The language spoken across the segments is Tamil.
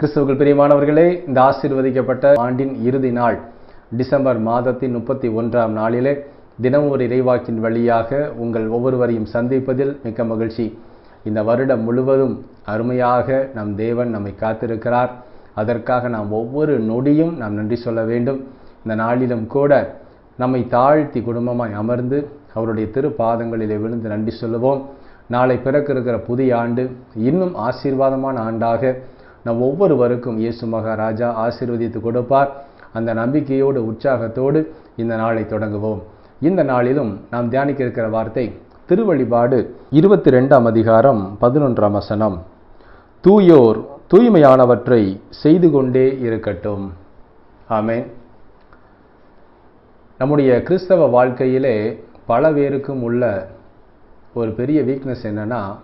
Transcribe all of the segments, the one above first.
கிறிஸ்துவுக்குள் பிரியமானவர்களே இந்த ஆசீர்வதிக்கப்பட்ட ஆண்டின் இறுதி நாள் டிசம்பர் மாதத்தின் முப்பத்தி ஒன்றாம் நாளிலே தினமும் ஒரு இறைவாக்கின் வழியாக உங்கள் ஒவ்வொருவரையும் சந்திப்பதில் மிக்க மகிழ்ச்சி. இந்த வருடம் முழுவதும் அருமையாக நம் தேவன் நம்மை காத்திருக்கிறார். அதற்காக நாம் ஒவ்வொரு நொடியும் நாம் நன்றி சொல்ல வேண்டும். இந்த நாளிலும் கூட நம்மை தாழ்த்தி குடும்பமாய் அமர்ந்து அவருடைய திருப்பாதங்களிலே விழுந்து நன்றி சொல்லுவோம். நாளை பிறக்க இருக்கிற புதிய ஆண்டு இன்னும் ஆசீர்வாதமான ஆண்டாக நம் ஒவ்வொருவருக்கும் இயேசு மகாராஜா ஆசீர்வதித்து கொடுப்பார். அந்த நம்பிக்கையோடு உற்சாகத்தோடு இந்த நாளை தொடங்குவோம். இந்த நாளிலும் நாம் தியானிக்க இருக்கிற வார்த்தை திருவழிபாடு இருபத்தி ரெண்டாம் அதிகாரம் பதினொன்றாம் வசனம். தூயோர் தூய்மையானவற்றை செய்து கொண்டே இருக்கட்டும். ஆமென். நம்முடைய கிறிஸ்தவ வாழ்க்கையிலே பல பேருக்கும் உள்ள ஒரு பெரிய வீக்னஸ் என்னன்னா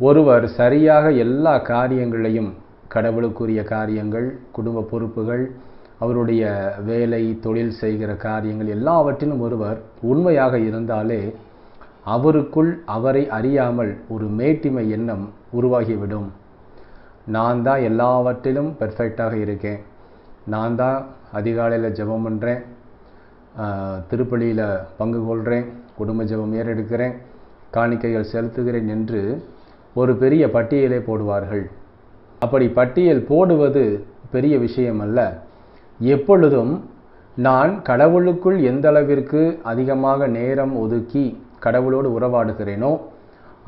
ஒருவர் சரியாக எல்லா காரியங்களையும் கடவுளுக்குரிய காரியங்கள் குடும்ப பொறுப்புகள் அவருடைய வேலை தொழில் செய்கிற காரியங்கள் எல்லாவற்றிலும் ஒருவர் உண்மையாக இருந்தாலே அவருக்குள் அவரை அறியாமல் ஒரு மேட்டிமை எண்ணம் உருவாகிவிடும். நான் தான் எல்லாவற்றிலும் பெர்ஃபெக்டாக இருக்கேன். நான் தான் அதிகாலையில் ஜெபம் பண்ணுறேன் திருப்பலியில் பங்கு கொள்கிறேன் குடும்ப ஜெபம் ஏறெடுக்கிறேன். காணிக்கைகள் செலுத்துகிறேன் என்று ஒரு பெரிய பட்டியலை போடுவார்கள். அப்படி பட்டியல் போடுவது பெரிய விஷயம் அல்ல எப்பொழுதும் நான் கடவுளுக்குள் எந்த அளவிற்கு அதிகமாக நேரம் ஒதுக்கி கடவுளோடு உறவாடுகிறேனோ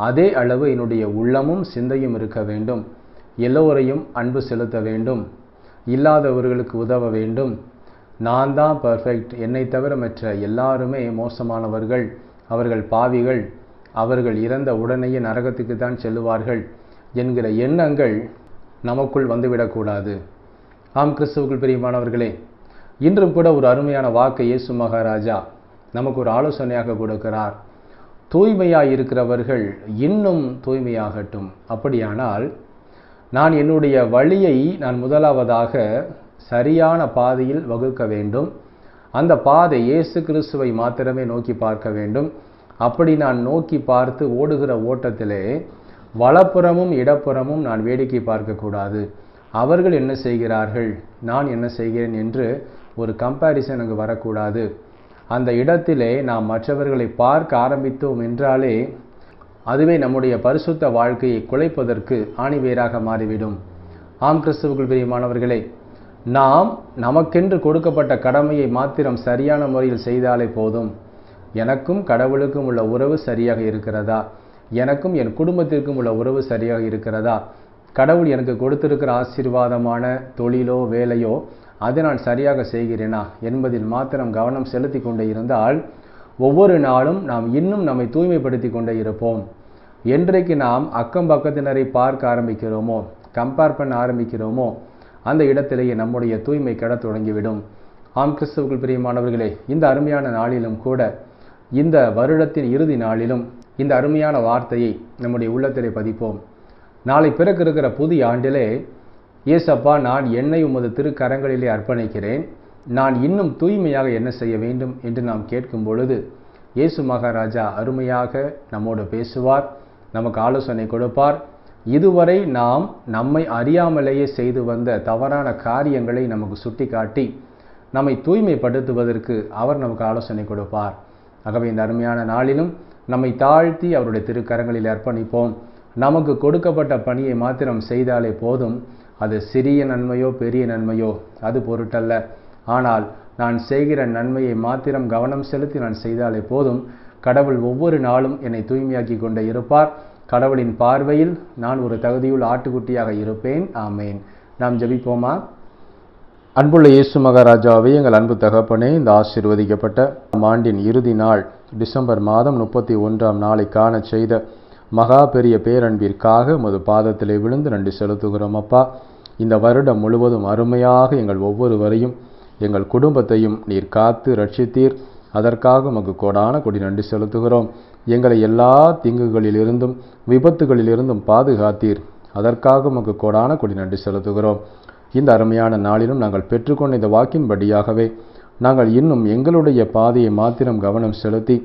அதே அளவு என்னுடைய உள்ளமும் சிந்தையும் இருக்க வேண்டும். எல்லோரையும் அன்பு செலுத்த வேண்டும். இல்லாதவர்களுக்கு உதவ வேண்டும். நான் தான் பர்ஃபெக்ட் என்னை தவிர மற்ற எல்லாருமே மோசமானவர்கள் அவர்கள் பாவிகள். அவர்கள் இறந்த உடனேயே நரகத்துக்கு தான் செல்லுவார்கள் என்கிற எண்ணங்கள் நமக்குள் வந்துவிடக்கூடாது. ஆம் கிறிஸ்துவுக்குள் பிரியமானவர்களே இன்றும் கூட ஒரு அருமையான வாக்கை இயேசு மகாராஜா நமக்கு ஒரு ஆலோசனையாக கொடுக்கிறார். தூய்மையாக இருக்கிறவர்கள் இன்னும் தூய்மையாகட்டும். அப்படியானால் நான் என்னுடைய வழியை நான் முதலாவதாக சரியான பாதையில் வகுக்க வேண்டும். அந்த பாதை இயேசு கிறிஸ்துவை மாத்திரமே நோக்கி பார்க்க வேண்டும். அப்படி நான் நோக்கி பார்த்து ஓடுகிற ஓட்டத்திலே வலப்புறமும் இடப்புறமும் நான் வேடிக்கை பார்க்கக்கூடாது. அவர்கள் என்ன செய்கிறார்கள்? நான் என்ன செய்கிறேன் என்று ஒரு கம்பேரிசன் அங்கு வரக்கூடாது. அந்த இடத்திலே நாம் மற்றவர்களை பார்க்க ஆரம்பித்தோம் என்றாலே அதுவே நம்முடைய பரிசுத்த வாழ்க்கையை குலைப்பதற்கு ஆணிவேராக மாறிவிடும். ஆம் கிறிஸ்துவுக்குள் பிரியமானவர்களே நாம் நமக்கென்று கொடுக்கப்பட்ட கடமையை மாத்திரம் சரியான முறையில் செய்தாலே போதும். எனக்கும் கடவுளுக்கும் உள்ள உறவு சரியாக இருக்கிறதா? எனக்கும் என் குடும்பத்திற்கும் உள்ள உறவு சரியாக இருக்கிறதா? கடவுள் எனக்கு கொடுத்திருக்கிற ஆசீர்வாதமான தொழிலோ வேலையோ அதை நான் சரியாக செய்கிறேனா? என்பதில் மாத்திரம் கவனம் செலுத்தி கொண்டே இருந்தால் ஒவ்வொரு நாளும் நாம் இன்னும் நம்மை தூய்மைப்படுத்தி கொண்டே இருப்போம். என்றைக்கு நாம் அக்கம் பக்கத்தினரை பார்க்க ஆரம்பிக்கிறோமோ கம்பேர் பண்ண ஆரம்பிக்கிறோமோ அந்த இடத்திலேயே நம்முடைய தூய்மை கெட தொடங்கிவிடும். ஆம் கிறிஸ்துவுக்குள் பிரியமானவர்களே இந்த அருமையான நாளிலும் கூட இந்த வருடத்தின் இறுதி நாளிலும் இந்த அருமையான வார்த்தையை நம்முடைய உள்ளத்திலே பதிப்போம். நாளை பிறகு இருக்கிற புதிய ஆண்டிலே இயேசப்பா நான் என்னை உமது திருக்கரங்களிலே அர்ப்பணிக்கிறேன். நான் இன்னும் தூய்மையாக என்ன செய்ய வேண்டும்? என்று நாம் கேட்கும் பொழுது இயேசு மகாராஜா அருமையாக நம்மோடு பேசுவார் நமக்கு ஆலோசனை கொடுப்பார். இதுவரை நாம் நம்மை அறியாமலேயே செய்து வந்த தவறான காரியங்களை நமக்கு சுட்டிக்காட்டி நம்மை தூய்மைப்படுத்துவதற்கு அவர் நமக்கு ஆலோசனை கொடுப்பார். ஆகவே இந்த அருமையான நாளிலும் நம்மை தாழ்த்தி அவருடைய திருக்கரங்களில் அர்ப்பணிப்போம். நமக்கு கொடுக்கப்பட்ட பணியை மாத்திரம் செய்தாலே போதும். அது சிறிய நன்மையோ பெரிய நன்மையோ அது பொருட்டல்ல. ஆனால் நான் செய்கிற நன்மையை மாத்திரம் கவனம் செலுத்தி நான் செய்தாலே போதும். கடவுள் ஒவ்வொரு நாளும் என்னை தூய்மையாக்கி கொண்டே இருப்பார். கடவுளின் பார்வையில் நான் ஒரு தகுதியுள்ள ஆட்டுக்குட்டியாக இருப்பேன். ஆமேன். நாம் ஜெபிப்போமா? அன்புள்ள இயேசு மகாராஜாவே எங்கள் அன்பு தகப்பனே இந்த ஆசீர்வதிக்கப்பட்ட ஆண்டின் இறுதி நாள் டிசம்பர் மாதம் முப்பத்தி ஒன்றாம் நாளை காண செய்த மகா பெரிய பேரன்பிற்காக உமது பாதத்திலே விழுந்து நன்றி செலுத்துகிறோம் அப்பா. இந்த வருடம் முழுவதும் அருமையாக எங்கள் ஒவ்வொருவரையும் எங்கள் குடும்பத்தையும் நீர் காத்து ரட்சித்தீர். அதற்காக உமக்கு கோடான கொடி நன்றி செலுத்துகிறோம். எங்களை எல்லா தீங்குகளிலிருந்தும் விபத்துகளிலிருந்தும் பாதுகாத்தீர். அதற்காக உமக்கு கோடான கொடி நன்றி செலுத்துகிறோம். இந்த அருமையான நாளிலும் நாங்கள் பெற்றுக்கொண்ட இந்த வாக்கின்படியாகவே நாங்கள் இன்னும் எங்களுடைய பாதையை மாத்திரம் கவனம் செலுத்தி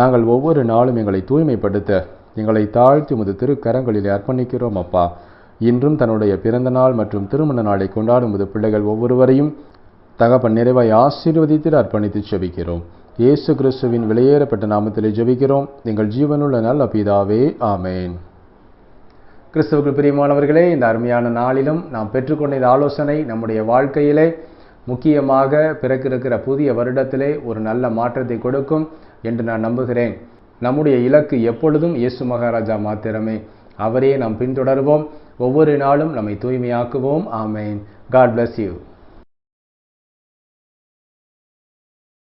நாங்கள் ஒவ்வொரு நாளும் எங்களை தூய்மைப்படுத்த எங்களை தாழ்த்தி உமது திருக்கரங்களில் அர்ப்பணிக்கிறோம் அப்பா. இன்றும் தன்னுடைய பிறந்த நாள் மற்றும் திருமண நாளை கொண்டாடும் முது பிள்ளைகள் ஒவ்வொருவரையும் தகப்பன் நிறைவாய் ஆசீர்வதித்து அர்ப்பணித்து ஜெபிக்கிறோம் இயேசு கிறிஸ்துவின் விலையேறப்பட்ட நாமத்திலே ஜெபிக்கிறோம். எங்கள் ஜீவனுள்ள நல்ல பிதாவே ஆமேன். கிறிஸ்துவுக்கு பிரியமானவர்களே இந்த அருமையான நாளிலும் நாம் பெற்றுக்கொண்ட இந்த ஆலோசனை நம்முடைய வாழ்க்கையிலே முக்கியமாக பிறக்கிருக்கிற புதிய வருடத்திலே ஒரு நல்ல மாற்றத்தை கொடுக்கும் என்று நான் நம்புகிறேன். நம்முடைய இலக்கு எப்பொழுதும் இயேசு மகாராஜா மாத்திரமே. அவரையே நாம் பின்தொடர்வோம். ஒவ்வொரு நாளும் நம்மை தூய்மையாக்குவோம். ஆமேன். God bless you